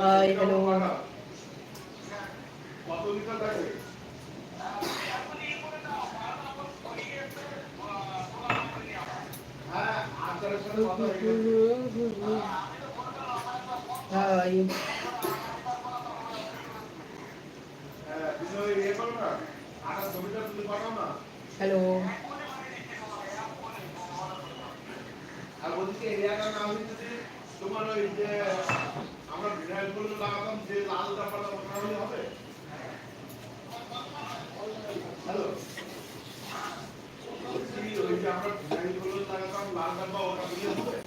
Hi hello. হ্যাঁ হয়ে high. Hello. আর বলছি এরিয়াটার নাম হচ্ছে তোমার ওই যে আমরা ভিনাইলগুলো লাগাতাম যে লাল ডাব্বাটা ওটা হলে হবে হ্যালো বলছি ওই যে আমরা ডিজাইনগুলো লাগাতাম লাল ডাব্বা ওটা দিয়ে হবে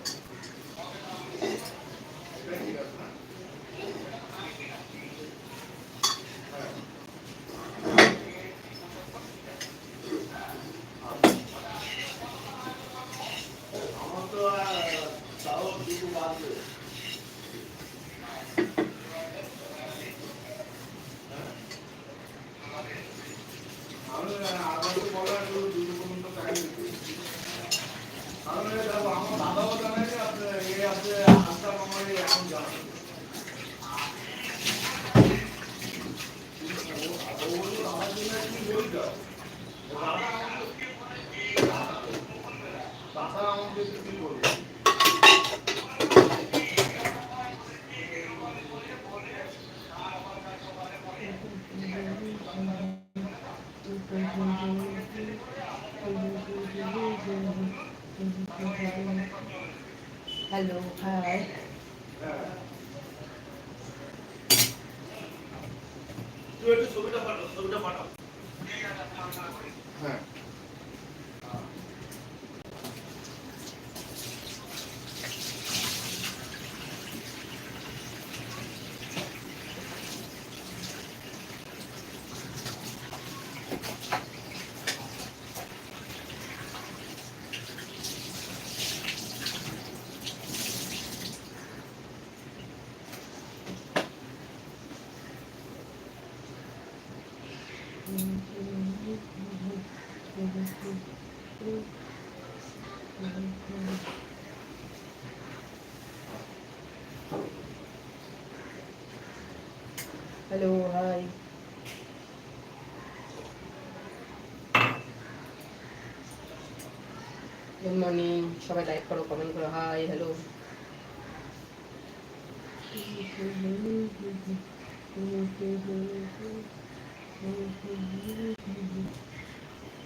হ্যালো হাই হ্যাঁ তুই একটু ছবিটা পাঠাও ছবিটা পাঠাও হ্যাঁ হ্যালো হাই গুড মর্নিং সবাই লাইক করো কমেন্ট করো hi hello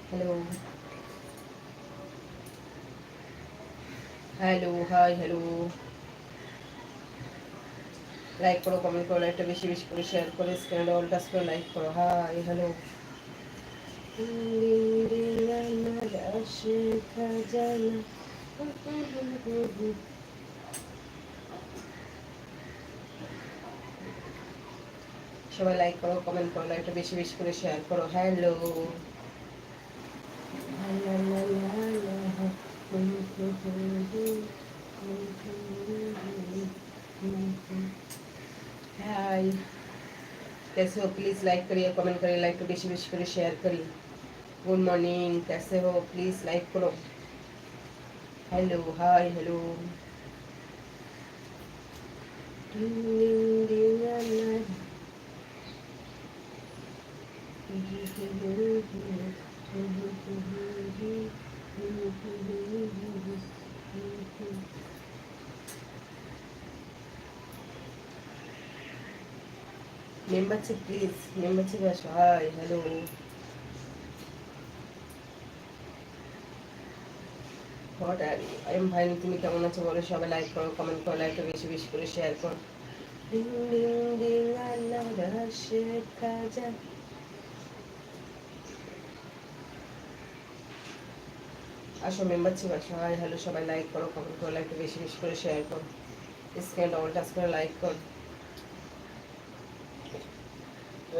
hello hello hi hello like করো কমেন্ট করো লাইকটা বেশি বেশি করে শেয়ার করে স্ক্রিনে অল টাচ করে লাইক করো হাই হ্যালো সবাই লাইক করো কমেন্ট করো লাইকটা বেশি বেশি করে শেয়ার করো হ্যালো हाय कैसे हो प्लीज़ लाइक करिए कमेंट करिए लाइक तो बेशी बेशी करिए शेयर करिए गुड मॉर्निंग कैसे हो प्लीज़ लाइक करो hello hi hello membership please membership আসো hi hello what are am fine তুমি কেমন আছো বলো? সবাই লাইক করো কমেন্ট করো লাইকটা বেশি বেশি করে শেয়ার করো। ডিং ডিং ডিং আল্লাহ রহস্যের খাজা আসো মেম্বারশিপ আসো হাই হ্যালো সবাই লাইক করো কমেন্ট করো লাইকটা বেশি বেশি করে শেয়ার করো। স্ক্রিন ডবল টাচ করে লাইক করো।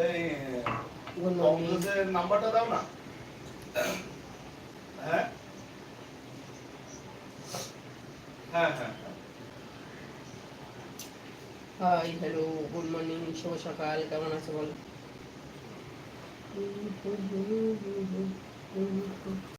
এই গুড মর্নিং নাম্বারটা দাও না। হ্যাঁ? হ্যাঁ হ্যাঁ হাই হ্যালো গুড মর্নিং শুভ সকাল কেমন আছো বলো?